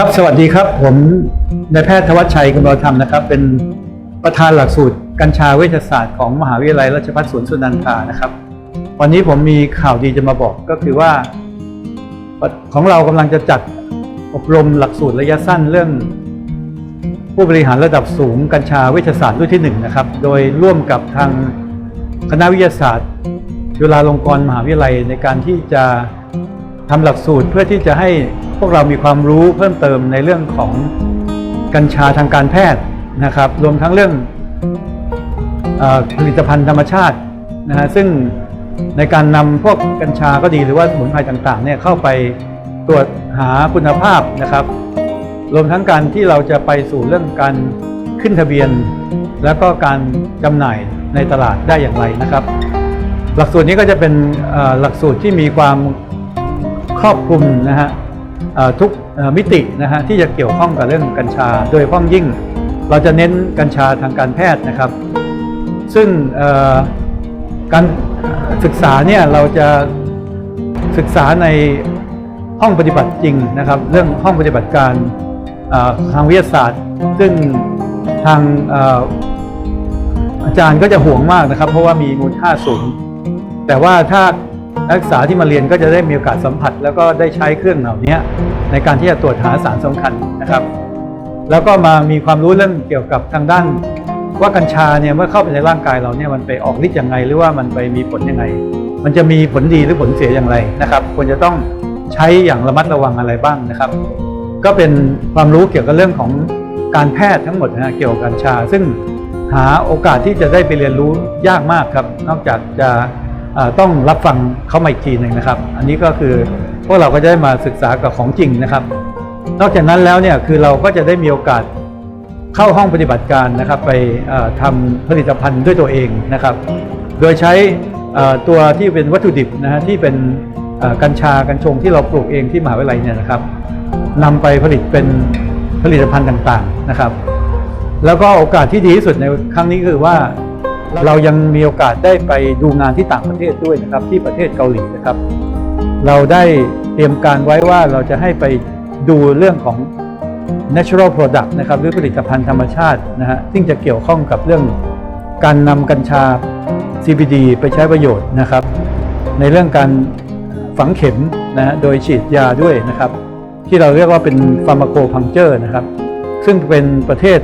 ครับสวัสดีครับ ผมนายแพทย์ธวัชชัยกำลังธรรมนะครับ เป็นประธานหลักสูตรกัญชาเวชศาสตร์ของมหาวิทยาลัยราชภัฏสวนสุนันทานะครับ วันนี้ผมมีข่าวดีจะมาบอกก็คือว่า ของเรากำลังจะจัดอบรมหลักสูตรระยะสั้นเรื่อง ผู้บริหารระดับสูงกัญชาเวชศาสตร์รุ่นที่หนึ่งนะครับ โดยร่วมกับทางคณะวิทยาศาสตร์จุฬาลงกรณ์มหาวิทยาลัยในการที่จะ ทำหลักสูตรเพื่อที่จะให้พวกเรามีความรู้เพิ่มเติมในเรื่องของกัญชาทางการแพทย์นะครับ รวมทั้งเรื่องอผลิตภัณฑ์ธรรมชาตินะฮะซึ่งในการนำพวกกัญชาก็ดีหรือว่าสมุนไพรต่างๆเนี่ยเข้าไปตรวจหาคุณภาพนะครับ รวมทั้งการที่เราจะไปสู่เรื่องการขึ้นทะเบียน แล้วก็การจำหน่ายในตลาดได้อย่างไรนะครับ หลักสูตรนี้ก็จะเป็นหลักสูตรที่มีความ ครอบคลุมนะฮะทุกมิตินะฮะที่จะเกี่ยวข้องกับเรื่องกัญชา โดยเฉพาะยิ่งเราจะเน้นกัญชาทางการแพทย์นะครับ ซึ่งการศึกษาเนี่ยเราจะศึกษาในห้องปฏิบัติจริงนะครับ เรื่องห้องปฏิบัติการทางวิทยาศาสตร์ ซึ่งทางเอ่ออาจารย์ก็จะห่วงมากนะครับ เพราะว่ามีมูลค่าสูง แต่ว่าถ้า นักศึกษาที่มาเรียนก็จะได้มีโอกาสสัมผัส แล้วก็ได้ใช้เครื่องเหล่านี้ในการที่จะตรวจหาสารสำคัญนะครับ แล้วก็มามีความรู้เรื่องเกี่ยวกับทางด้าน ว่ากัญชาเนี่ยเมื่อเข้าไปในร่างกายเราเนี่ยมันไปออกฤทธิ์ยังไง หรือว่ามันไปมีผลยังไง มันจะมีผลดีหรือผลเสียอย่างไรนะครับ ควรจะต้องใช้อย่างระมัดระวังอะไรบ้างนะครับ ก็เป็นความรู้เกี่ยวกับเรื่องของการแพทย์ทั้งหมดนะเกี่ยวกับกัญชา ซึ่งหาโอกาสที่จะได้ไปเรียนรู้ยากมากครับ นอกจากจะ ต้องรับฟังเขามาอีกทีหนึ่งนะครับ อันนี้ก็คือพวกเราก็จะได้มาศึกษากับของจริงนะครับ นอกจากนั้นแล้วเนี่ยคือเราก็จะได้มีโอกาสเข้าห้องปฏิบัติการนะครับ ไปเอ่อทำผลิตภัณฑ์ด้วยตัวเองนะครับ โดยใช้ตัวที่เป็นวัตถุดิบนะฮะที่เป็นกัญชากัญชงที่เราปลูกเองที่มหาวิทยาลัยเนี่ยนะครับนำไปผลิตเป็นผลิตภัณฑ์ต่างๆนะครับ แล้วก็โอกาสที่ดีที่สุดในครั้งนี้คือว่า เรายังมีโอกาสได้ไปดูงานที่ต่างประเทศด้วยนะครับ ที่ประเทศเกาหลีนะครับ เราได้เตรียมการไว้ว่าเราจะให้ไปดูเรื่องของ natural product นะครับหรือผลิตภัณฑ์ธรรมชาตินะฮะซึ่งจะเกี่ยวข้องกับเรื่องการนำกัญชา CBD ไปใช้ประโยชน์นะครับ ในเรื่องการฝังเข็มนะฮะโดยฉีดยาด้วยนะครับ ที่เราเรียกว่าเป็นฟาร์มาโคพังเจอร์นะครับ ซึ่งเป็นประเทศ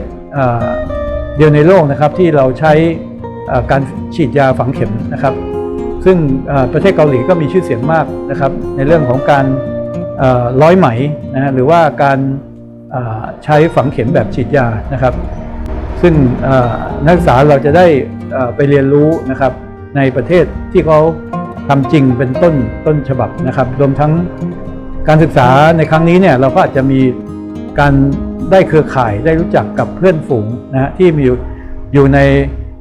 เดียวในโลกนะครับที่เราใช้ การฉีดยาฝังเข็มนะครับ ซึ่งประเทศเกาหลีก็มีชื่อเสียงมากนะครับ ในเรื่องของการร้อยไหมนะฮะหรือว่าการใช้ฝังเข็มแบบฉีดยานะครับ ซึ่งนักศึกษาเราจะได้ไปเรียนรู้นะครับในประเทศที่เขาทำจริงเป็นต้นต้นฉบับนะครับ รวมทั้งการศึกษาในครั้งนี้เนี่ยเราก็อาจจะมีการได้เครือข่ายได้รู้จักกับเพื่อนฝูงนะฮะที่มีอยู่ใน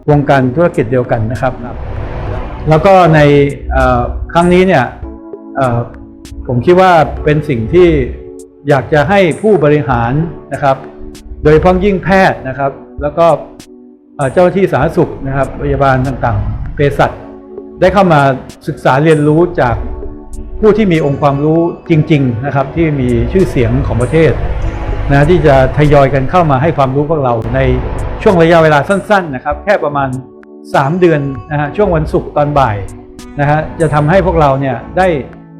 วงการธุรกิจเดียวกันนะครับ แล้วก็ในเอ่อครั้งนี้เนี่ยเอ่อผมคิดว่าเป็นสิ่งที่อยากจะให้ผู้บริหารนะครับ โดยเฉพาะยิ่งแพทย์นะครับ แล้วก็เอ่อเจ้าหน้าที่สาธารณสุขนะครับพยาบาลต่างๆเภสัชได้เข้ามาศึกษาเรียนรู้จากผู้ที่มีองค์ความรู้จริง ๆนะครับ ที่มีชื่อเสียงของประเทศนะที่จะทยอยกันเข้ามาให้ความรู้พวกเราใน ช่วงระยะเวลาสั้นๆนะครับแค่ประมาณ 3 เดือนนะฮะช่วงวันศุกร์ตอนบ่ายนะฮะจะทำให้พวกเราเนี่ยได้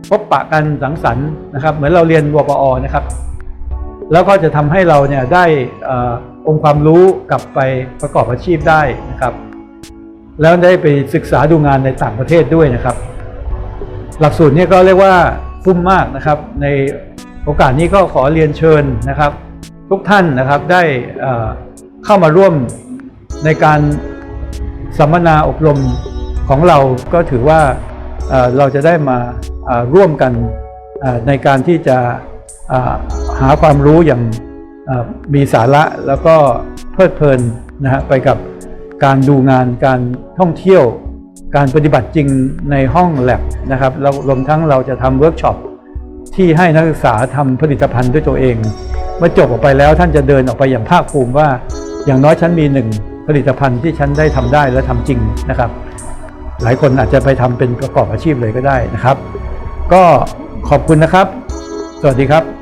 พบปะกันสังสรรค์นะครับ เหมือนเราเรียนวปอนะครับ แล้วก็จะทำให้เราเนี่ยได้อองค์ความรู้กลับไปประกอบอาชีพได้นะครับ แล้วได้ไปศึกษาดูงานในต่างประเทศด้วยนะครับ หลักสูตรนี้ก็เรียกว่าฟุ้มมากนะครับ ในโอกาสนี้ก็ขอเรียนเชิญนะครับ ทุกท่านนะครับได้ เข้ามาร่วมในการสัมมนาอบรมของเราก็ถือว่าเราจะได้มาร่วมกันในการที่จะหาความรู้อย่างมีสาระแล้วก็เพลิดเพลินนะฮะไปกับการดูงานการท่องเที่ยว การปฏิบัติจริงในห้องแลบนะครับรวมทั้งเราจะทำเวิร์กช็อปที่ให้นักศึกษาทำผลิตภัณฑ์ด้วยตัวเอง เมื่อจบออกไปแล้วท่านจะเดินออกไปอย่างภาคภูมิว่า อย่างน้อยฉันมีหนึ่งผลิตภัณฑ์ที่ฉันได้ทำได้และทำจริงนะครับ หลายคนอาจจะไปทำเป็นประกอบอาชีพเลยก็ได้นะครับ ก็ขอบคุณนะครับ สวัสดีครับ